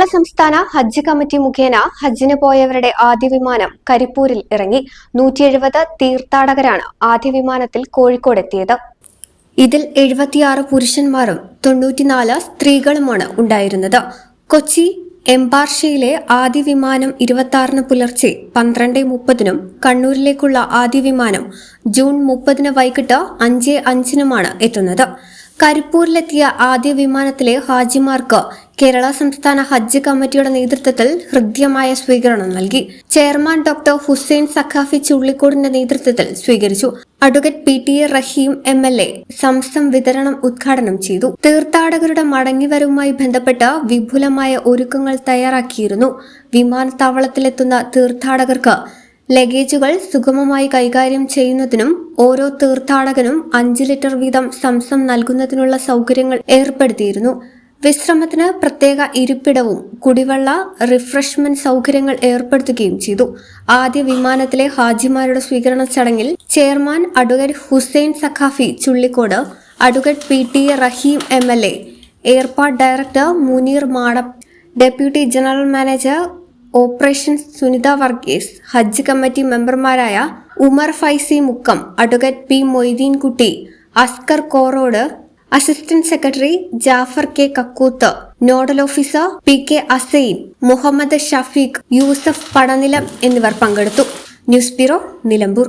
കേരള സംസ്ഥാന ഹജ്ജ് കമ്മിറ്റി മുഖേന ഹജ്ജിന് പോയവരുടെ ആദ്യ വിമാനം കരിപ്പൂരിൽ ഇറങ്ങി നൂറ്റി എഴുപത് തീർത്ഥാടകരാണ് ആദ്യ വിമാനത്തിൽ കോഴിക്കോടെത്തിയത് ഇതിൽ എഴുപത്തിയാറ് പുരുഷന്മാരും തൊണ്ണൂറ്റിനാല് സ്ത്രീകളുമാണ് ഉണ്ടായിരുന്നത്. കൊച്ചി എംബാർഷയിലെ ആദ്യ വിമാനം ഇരുപത്തി ആറിന് പുലർച്ചെ പന്ത്രണ്ട് മുപ്പതിനും കണ്ണൂരിലേക്കുള്ള ആദ്യ വിമാനം ജൂൺ മുപ്പതിന് വൈകിട്ട് അഞ്ച് അഞ്ചിനുമാണ് എത്തുന്നത്. കരിപ്പൂരിലെത്തിയ ആദ്യ വിമാനത്തിലെ ഹാജിമാർക്ക് കേരള സംസ്ഥാന ഹജ്ജ് കമ്മിറ്റിയുടെ നേതൃത്വത്തിൽ ഹൃദ്യമായ സ്വീകരണം നൽകി. ചെയർമാൻ ഡോക്ടർ ഹുസൈൻ സഖാഫി ചുള്ളിക്കോടിന്റെ നേതൃത്വത്തിൽ സ്വീകരിച്ചു. Advocate P T A Rahim M L A Zamzam വിതരണം ഉദ്ഘാടനം ചെയ്തു. തീർത്ഥാടകരുടെ മടങ്ങിവരവുമായി ബന്ധപ്പെട്ട വിപുലമായ ഒരുക്കങ്ങൾ തയ്യാറാക്കിയിരുന്നു. വിമാനത്താവളത്തിലെത്തുന്ന തീർത്ഥാടകർക്ക് ലഗേജുകൾ സുഗമമായി കൈകാര്യം ചെയ്യുന്നതിനും ഓരോ തീർത്ഥാടകനും അഞ്ച് ലിറ്റർ വീതം സംസം നൽകുന്നതിനുള്ള സൗകര്യങ്ങൾ ഏർപ്പെടുത്തിയിരുന്നു. വിശ്രമത്തിന് പ്രത്യേക ഇരിപ്പിടവും കുടിവെള്ള റിഫ്രഷ്മെന്റ് സൗകര്യങ്ങൾ ഏർപ്പെടുത്തുകയും ചെയ്തു. ആദ്യ വിമാനത്തിലെ ഹാജിമാരുടെ സ്വീകരണ ചടങ്ങിൽ chairman advocate Hussain Saqafi Chullikode advocate P T Rahim M L A airport director Muneer Madam deputy general manager operations Sunitha Varghese Hajj committee മെമ്പർമാരായ Umar Faizi Mukkam advocate P Moideenkutty Askar Korod assistant secretary Jafar K Kakkooth nodal officer P K Assain Muhammad Shafeeq Yusuf Padanilam എന്നിവർ പങ്കെടുത്തു. News bureau Nilambur.